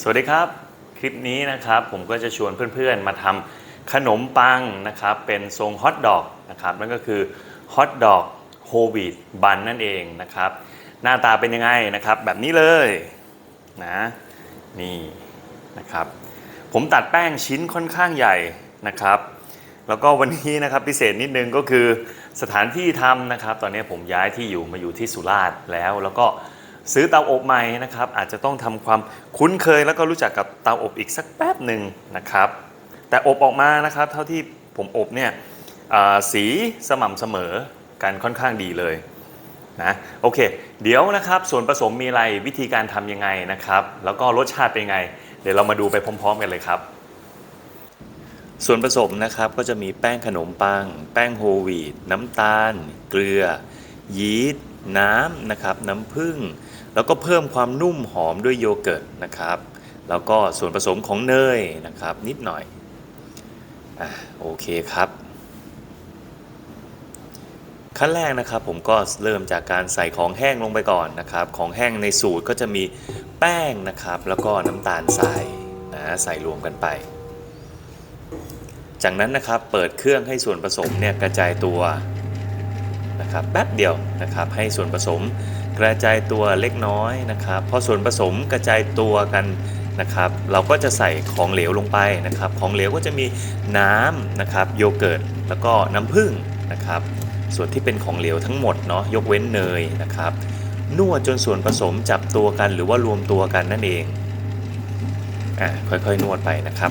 สวัสดีครับ คลิปนี้นะครับผมก็จะชวนเพื่อนๆมาทำขนมปังนะครับ เป็นทรงฮอทดอกนะครับนั่นก็คือฮอทดอกโฮวีตบันนั่นเองนะครับ หน้าตาเป็นยังไงนะครับ แบบนี้เลยนะนี่นะครับ ผมตัดแป้งชิ้นค่อนข้างใหญ่นะครับ แล้วก็วันนี้นะครับพิเศษนิดนึงก็คือสถานที่ทำนะครับ ตอนนี้ผมย้ายที่อยู่มาอยู่ที่สุราษฎร์แล้วแล้วก็ ซื้อเตาอบใหม่นะครับ อาจจะต้องทำความคุ้นเคย แล้วก็รู้จักกับเตาอบอีกสักแป๊บหนึ่งนะครับ แต่อบออกมานะครับ เท่าที่ผมอบเนี่ยสีสม่ำเสมอกันค่อนข้างดีเลยนะโอเค เดี๋ยวนะครับส่วนผสมมีอะไรวิธีการทำยังไงนะครับ แล้วก็รสชาติเป็นไง เดี๋ยวเรามาดูไปพร้อม ๆ กันเลยครับ ส่วนผสมนะครับก็จะมีแป้งขนมปัง แป้งโฮลวีตน้ำตาล เกลือ ยีสต์น้ำนะครับ น้ำผึ้ง แล้วก็เพิ่มความนุ่มหอมด้วยโยเกิร์ตนะครับ แล้วก็ส่วนผสมของเนยนะครับ นิดหน่อยอะโอเคครับขั้นแรกนะครับผมก็เริ่มจากการใส่ของแห้งลงไปก่อนนะครับ ของแห้งในสูตรก็จะมีแป้งนะครับ แล้วก็น้ำตาลทรายนะใส่รวมกันไป จากนั้นนะครับเปิดเครื่องให้ส่วนผสมเนี่ยกระจายตัวนะครับแป๊บเดียวนะครับ ให้ส่วนผสม กระจายตัวเล็กน้อยนะครับพอส่วนผสมกระจายตัวกันนะครับ เราก็จะใส่ของเหลวลงไปนะครับ ของเหลวก็จะมีน้ำนะครับโยเกิร์ตแล้วก็น้ำผึ้งนะครับ ส่วนที่เป็นของเหลวทั้งหมดเนาะยกเว้นเนยนะครับนวดจนส่วนผสมจับตัวกันหรือว่ารวมตัวกันนั่นเองอะค่อยๆนวดไปนะครับ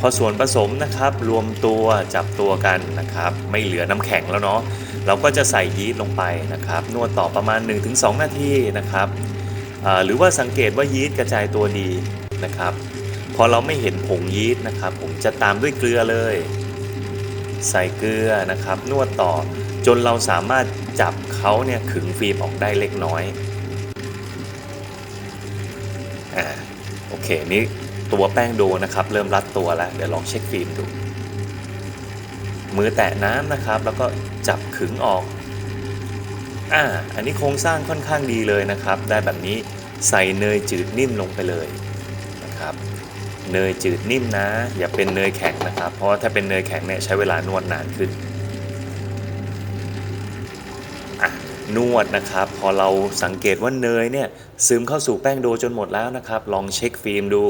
พอส่วนผสมนะครับรวมตัวจับตัวกันนะครับ ไม่เหลือน้ำแข็งแล้วเนาะเราก็จะใส่ยีสต์ลงไปนะครับ นวดต่อประมาณ 1-2 นาทีนะครับหรือว่าสังเกตว่ายีสต์กระจายตัวดีนะครับ พอเราไม่เห็นผงยีสต์นะครับ ผมจะตามด้วยเกลือเลย ใส่เกลือนะครับ นวดต่อจนเราสามารถจับเขาเนี่ยขึงฟิล์มออกได้เล็กน้อยอ่าโอเคนี่ ตัวแป้งโดนะครับ เริ่มรัดตัวแล้ว เดี๋ยวลองเช็คฟิล์มดู มือแตะน้ำนะครับ แล้วก็จับขึงออกอ่าอันนี้โครงสร้างค่อนข้างดีเลยนะครับ ได้แบบนี้ใส่เนยจืดนิ่มลงไปเลยนะครับ เนยจืดนิ่มนะ อย่าเป็นเนยแข็งนะครับ เพราะว่าถ้าเป็นเนยแข็งเนี่ยใช้เวลานวดนานขึ้นอะนวดนะครับ พอเราสังเกตว่าเนยเนี่ยซึมเข้าสู่แป้งโดจนหมดแล้วนะครับ ลองเช็คฟิล์มดู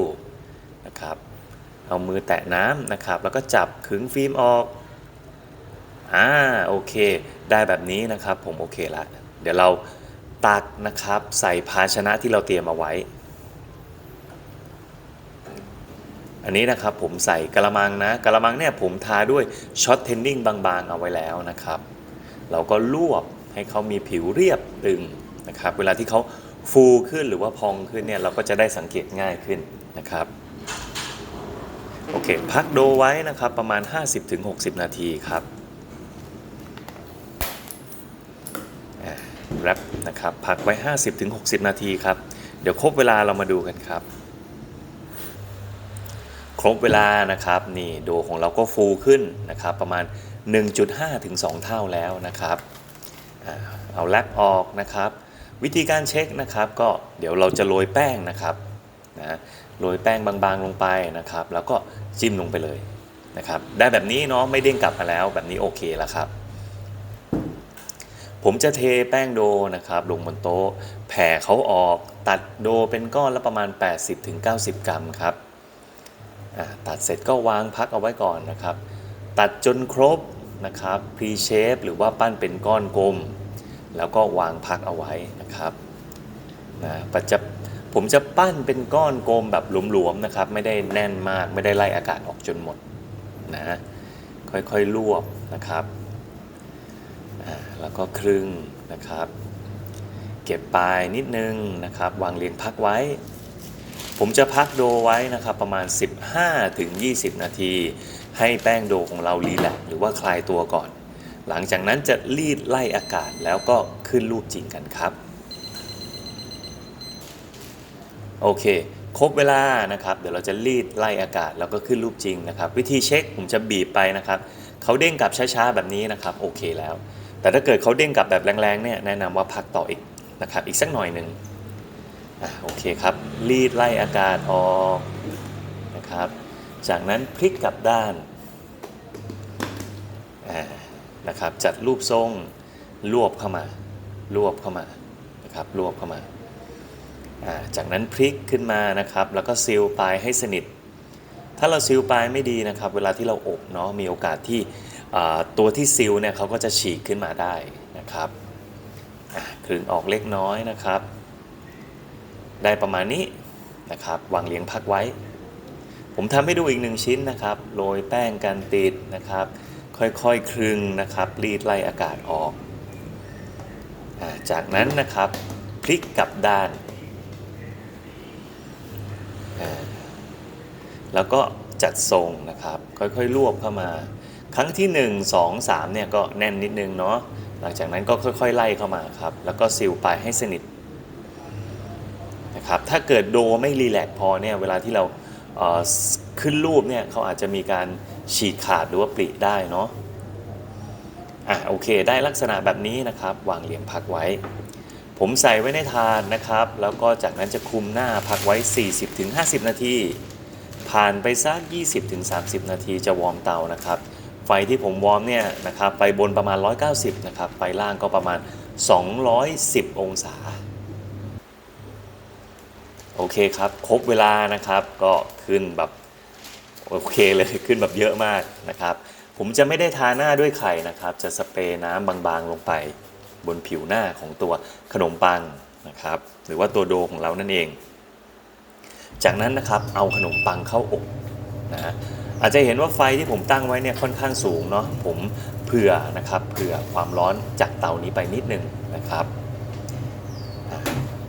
เอามือแตะน้ำนะครับ แล้วก็จับขึงฟิล์มออกอ่าโอเค ได้แบบนี้นะครับ ผมโอเคละเดี๋ยวเราตักนะครับ ใส่ภาชนะที่เราเตรียมเอาไว้ อันนี้นะครับผมใส่กระมังนะกระมังเนี่ยผมทาด้วยช็อตเทนนิ่งบางๆ เอาไว้แล้วนะครับ เราก็ลวกให้เขามีผิวเรียบตึงนะครับ เวลาที่เขาฟูขึ้นหรือว่าพองขึ้นเนี่ยเราก็จะได้สังเกตง่ายขึ้นนะครับ โอเค พักโดไว้นะครับประมาณ 50-60 นาทีครับแรปนะครับพักไว้ 50-60 นาทีครับ เดี๋ยวครบเวลาเรามาดูกันครับ ครบเวลานะครับนี่โดของเราก็ฟูขึ้นนะครับประมาณ 1.5 ถึง 2 เท่าแล้วนะครับเอาแลปออกนะครับ วิธีการเช็คนะครับ ก็เดี๋ยวเราจะโรยแป้งนะครับนะ โรยแป้งบางๆลงไปนะครับ แล้วก็จิ้มลงไปเลยนะครับ ได้แบบนี้เนาะไม่เด้งกลับมาแล้วแบบนี้โอเคแล้วครับ ผมจะเทแป้งโดนะครับ ลงบนโต๊ะแผ่เขาออกตัดโดเป็นก้อนละประมาณ 80-90 กรัมครับตัดเสร็จก็วางพักเอาไว้ก่อนนะครับ ตัดจนครบนะครับพรีเชฟหรือว่าปั้นเป็นก้อนกลม แล้วก็วางพักเอาไว้นะครับนะปัจจะ ผมจะปั้นเป็นก้อนกลมแบบหลวมๆนะครับ ไม่ได้แน่นมาก ไม่ได้ไล่อากาศออกจนหมดนะค่อยๆรวบนะครับแล้วก็ครึ่งนะครับ เก็บปลายนิดนึงนะครับ วางเรียงพักไว้ ผมจะพักโดไว้นะครับ ประมาณ 15-20 นาที ให้แป้งโดของเรารีแลกซ์หรือว่าคลายตัวก่อน หลังจากนั้นจะรีดไล่อากาศแล้วก็ขึ้นรูปจริงกันครับ โอเค ครบเวลานะครับ เดี๋ยวเราจะรีดไล่อากาศแล้วก็ขึ้นรูปจริงนะครับ วิธีเช็คผมจะบีบไปนะครับเขาเด้งกลับช้าๆแบบนี้นะครับโอเคแล้ว แต่ถ้าเกิดเขาเด้งกลับแบบแรงๆเนี่ยแนะนำว่าพักต่ออีกนะครับอีกสักหน่อยหนึ่งอะโอเคครับรีดไล่อากาศออกนะครับ จากนั้นพลิกกลับด้านนะครับจัดรูปทรงรวบเข้ามารวบเข้ามานะครับรวบเข้ามาอ่า จากนั้นพลิกขึ้นมานะครับ แล้วก็ซีลปลายให้สนิท ถ้าเราซีลปลายไม่ดีนะครับ เวลาที่เราอบเนาะมีโอกาสที่ตัวที่ซีลเนี่ยเขาก็จะฉีกขึ้นมาได้นะครับคลึงออกเล็กน้อยนะครับ ได้ประมาณนี้นะครับวางเลี้ยงพักไว้ ผมทำให้ดูอีกหนึ่งชิ้นนะครับโรยแป้งกันติดนะครับ ค่อยๆคคลึงนะครับรีดไล่อากาศออกอจากนั้นนะครับพลิกกลับด้านอ่า แล้วก็จัดทรงนะครับ ค่อยๆรวบเข้ามา ครั้งที่ 1 2 3เนี่ยก็แน่นนิดนึงเนาะหลังจากนั้นก็ค่อยๆไล่เข้ามาครับ แล้วก็ซิลปลายให้สนิทนะครับถ้าเกิดโดไม่รีแลกพอเนี่ยเวลาที่เราเขึ้นรูปเนี่ยเขาอาจจะมีการฉีกขาดหรือว่าปริได้เนาะอะโอเค ได้ลักษณะแบบนี้นะครับ วางเหรียญพักไว้ ผมใส่ไว้ในทานนะครับ แล้วก็จากนั้นจะคุมหน้าพักไว้ 40-50 นาที ผ่านไปสัก 20-30 นาทีจะวอร์มเตานะครับ ไฟที่ผมวอร์มเนี่ยนะครับไฟบนประมาณ 190 นะครับ ไฟล่างก็ประมาณ 210 องศา โอเคครับ ครบเวลานะครับก็ขึ้นแบบโอเคเลยขึ้นแบบเยอะมากนะครับ ผมจะไม่ได้ทาหน้าด้วยไข่นะครับ จะสเปรย์น้ำบางๆลงไป บนผิวหน้าของตัวขนมปังนะครับ หรือว่าตัวโดของเรานั่นเอง จากนั้นนะครับเอาขนมปังเข้าอบนะฮะอาจจะเห็นว่าไฟที่ผมตั้งไว้เนี่ยค่อนข้างสูงเนาะผมเผื่อนะครับเผื่อความร้อนจากเตานี้ไปนิดนึงนะครับ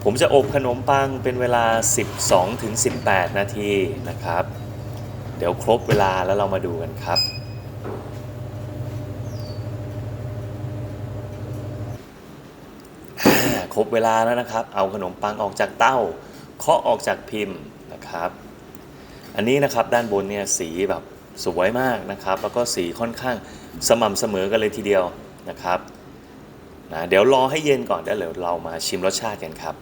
ผมจะอบขนมปังเป็นเวลา 12ถึง18 นาทีนะครับ เดี๋ยวครบเวลาแล้วเรามาดูกันครับครบเวลาแล้วนะครับ เอาขนมปังออกจากเต้า เคาะออกจากพิมพ์นะครับ อันนี้นะครับด้านบนเนี่ยสีแบบสวยมากนะครับ แล้วก็สีค่อนข้างสม่ำเสมอกันเลยทีเดียวนะครับนะเดี๋ยวรอให้เย็นก่อนแล้วเดี๋ยวเรามาชิมรสชาติกันครับ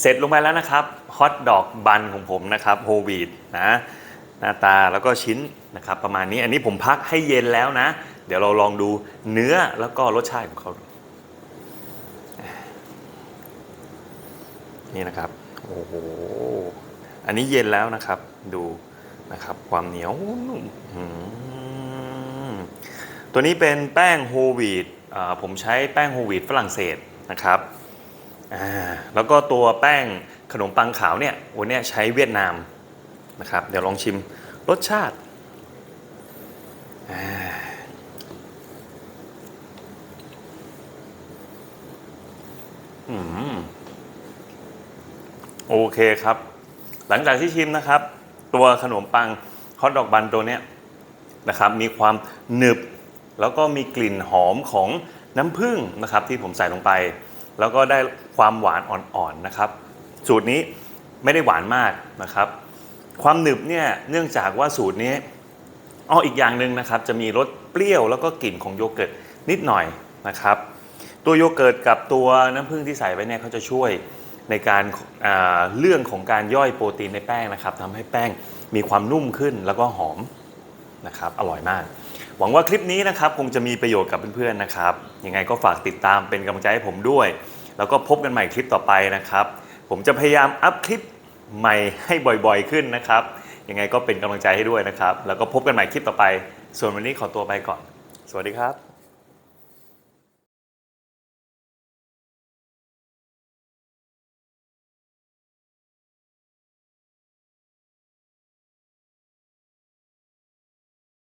เสร็จลงไปแล้วนะครับฮอทดอกบันของผมนะครับโฮวีดนะหน้าตาแล้วก็ชิ้นนะครับประมาณนี้อันนี้ผมพักให้เย็นแล้วนะ เดี๋ยวเราลองดูเนื้อแล้วก็รสชาติของเขา นี่นะครับ โอ้โห อันนี้เย็นแล้วนะครับ ดูนะครับความเหนียวนุ่มตัวนี้เป็นแป้งโฮวีดผมใช้แป้งโฮวีดฝรั่งเศสนะครับ แล้วก็ตัวแป้งขนมปังขาวเนี่ยวันนี้ใช้เวียดนามนะครับ เดี๋ยวลองชิมรสชาติอืม โอเคครับ หลังจากที่ชิมนะครับ ตัวขนมปังฮอทดอกบันตัวเนี้ยนะครับ มีความหนึบ แล้วก็มีกลิ่นหอมของน้ำผึ้งนะครับ ที่ผมใส่ลงไป แล้วก็ได้ความหวานอ่อนๆนะครับ สูตรนี้ไม่ได้หวานมากนะครับ ความหนึบเนี่ยเนื่องจากว่าสูตรนี้อ้ออีกอย่างหนึ่งนะครับ จะมีรสเปรี้ยวแล้วก็กลิ่นของโยเกิร์ตนิดหน่อยนะครับ ตัวโยเกิร์ตกับตัวน้ำผึ้งที่ใส่ไว้เนี่ยเขาจะช่วย ในการอ่าเรื่องของการย่อยโปรตีนในแป้งนะครับทำให้แป้งมีความนุ่มขึ้นแล้วก็หอมนะครับอร่อยมาก หวังว่าคลิปนี้นะครับคงจะมีประโยชน์กับเพื่อนๆนะครับยังไงก็ฝากติดตามเป็นกำลังใจให้ผมด้วย แล้วก็พบกันใหม่คลิปต่อไปนะครับ ผมจะพยายามอัพคลิปใหม่ให้บ่อยๆขึ้นนะครับยังไงก็เป็นกำลังใจให้ด้วยนะครับ แล้วก็พบกันใหม่คลิปต่อไป ส่วนวันนี้ขอตัวไปก่อน สวัสดีครับ